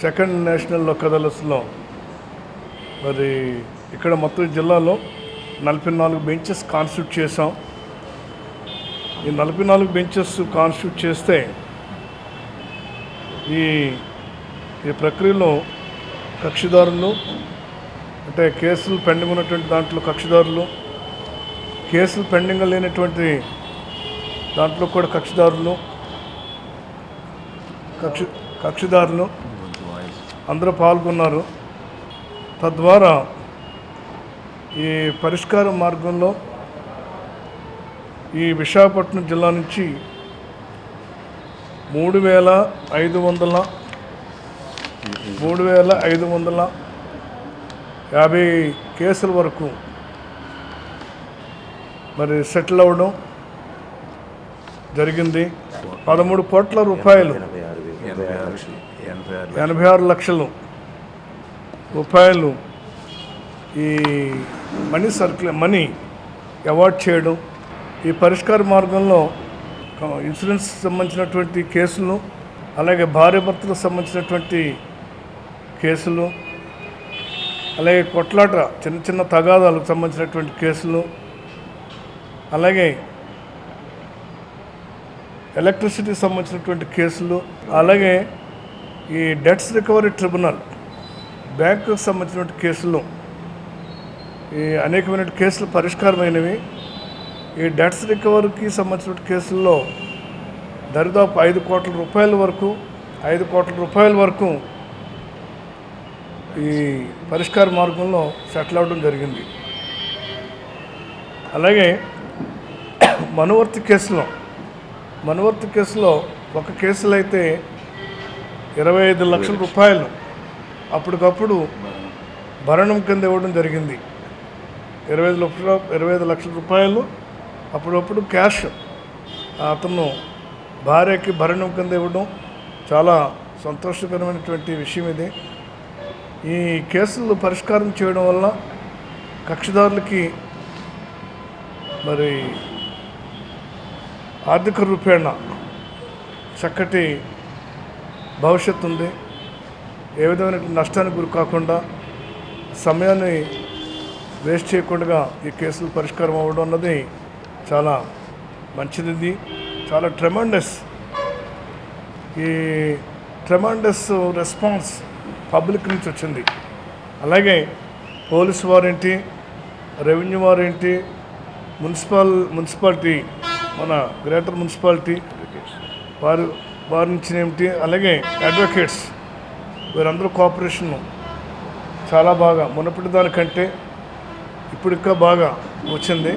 Second national లోకదలస్లో మరి ఇక్కడ మొత్తం జిల్లాలో నలభై నాలుగు బెంచెస్ కాన్స్టిట్యూట్ చేసాం ఈ నలభై నాలుగు బెంచెస్ కాన్స్టిట్యూట్ చేస్తే ఈ ఈ ప్రక్రియలో కక్షిదారులు అంటే కేసులు పెండింగ్ ఉన్నటువంటి దాంట్లో కక్షిదారులు కేసులు పెండింగ్ లేనటువంటి దాంట్లో కూడా కక్షిదారులు కక్షి కక్షిదారులు అందరూ పాల్గొన్నారు. తద్వారా ఈ పరిష్కార మార్గంలో ఈ విశాఖపట్నం జిల్లా నుంచి మూడు వేల ఐదు వందల మూడు వేల ఐదు వందల యాభై కేసుల వరకు మరి సెటిల్ అవ్వడం జరిగింది. పదమూడు కోట్ల రూపాయలు. ఎనభై ఆరు ఎనభై ఆరు లక్షలు రూపాయలు ఈ మనీ సర్కిల్ మనీ అవార్డ్ చేయడం ఈ పరిష్కార మార్గంలో ఇన్సూరెన్స్ సంబంధించినటువంటి కేసులు అలాగే భార్యభర్తలకు సంబంధించినటువంటి కేసులు అలాగే కొట్లాట చిన్న చిన్న తగాదాలకు సంబంధించినటువంటి కేసులు అలాగే ఎలక్ట్రిసిటీకి సంబంధించినటువంటి కేసులు అలాగే ఈ డెట్స్ రికవరీ ట్రిబ్యునల్ బ్యాంకుకు సంబంధించినటువంటి కేసులు ఈ అనేకమైన కేసులు పరిష్కారమైనవి. ఈ డెట్స్ రికవరీకి సంబంధించిన కేసుల్లో దరిదాపు ఐదు కోట్ల రూపాయల వరకు ఐదు కోట్ల రూపాయల వరకు ఈ పరిష్కార మార్గంలో సెటిల్ అవ్వడం జరిగింది. అలాగే మనువర్తి కేసులో మనువర్తి కేసులో ఒక కేసులో అయితే ఇరవై ఐదు లక్షల రూపాయలు. అప్పటికప్పుడు భరణం కింద ఇవ్వడం జరిగింది. ఇరవై ఐదు లక్షల ఇరవై ఐదు లక్షల రూపాయలు అప్పుడప్పుడు క్యాష్. అతను భార్యకి భరణం కింద ఇవ్వడం చాలా సంతోషకరమైనటువంటి విషయం ఇది. ఈ కేసులు పరిష్కారం చేయడం వల్ల కక్షిదారులకి మరి ఆర్థిక రూపేణ చక్కటి భవిష్యత్తు ఉంది ఏ విధమైన నష్టానికి గురి కాకుండా సమయాన్ని వేస్ట్ చేయకుండా ఈ కేసులు పరిష్కారం అవ్వడం అన్నది చాలా మంచిది ఇది. చాలా ట్రెమండస్ ఈ ట్రెమండస్ రెస్పాన్స్ పబ్లిక్ నుంచి వచ్చింది అలాగే పోలీస్ వారేంటి రెవెన్యూ వారేంటి మున్సిపల్ మున్సిపాలిటీ మన గ్రేటర్ మున్సిపాలిటీ వారు వారి నుంచి ఏమిటి? అలాగే అడ్వకేట్స్ వీరందరూ కోఆపరేషన్ చాలా బాగా. మునపటి దానికంటే ఇప్పుడు ఇంకా బాగా వచ్చింది.